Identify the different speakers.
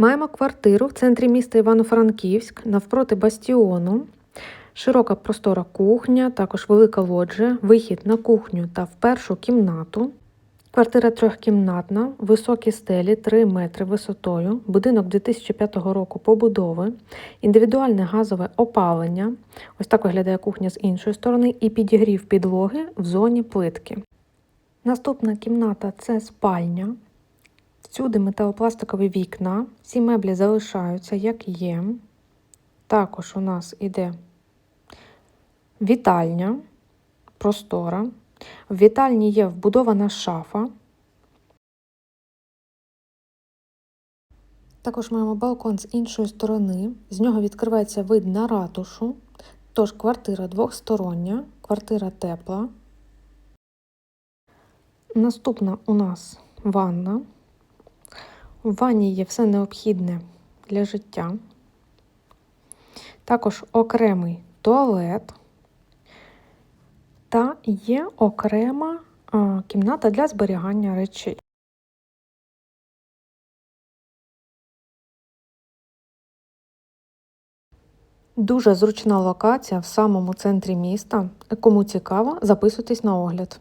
Speaker 1: Маємо квартиру в центрі міста Івано-Франківськ, навпроти бастіону. Широка простора кухня, також велика лоджія, вихід на кухню та в першу кімнату. Квартира трьохкімнатна, високі стелі 3 метри висотою, будинок 2005 року побудови, індивідуальне газове опалення. Ось так виглядає кухня з іншої сторони, і підігрів підлоги в зоні плитки. Наступна кімната це спальня. Всюди металопластикові вікна, всі меблі залишаються як є. Також у нас іде вітальня, простора. В вітальні є вбудована шафа. Також маємо балкон з іншої сторони. З нього відкривається вид на ратушу. Тож квартира двохстороння, квартира тепла. Наступна у нас ванна. У ванні є все необхідне для життя. Також окремий туалет. Та є окрема а, кімната для зберігання речей. Дуже зручна локація в самому центрі міста. Кому цікаво, записуйтесь на огляд.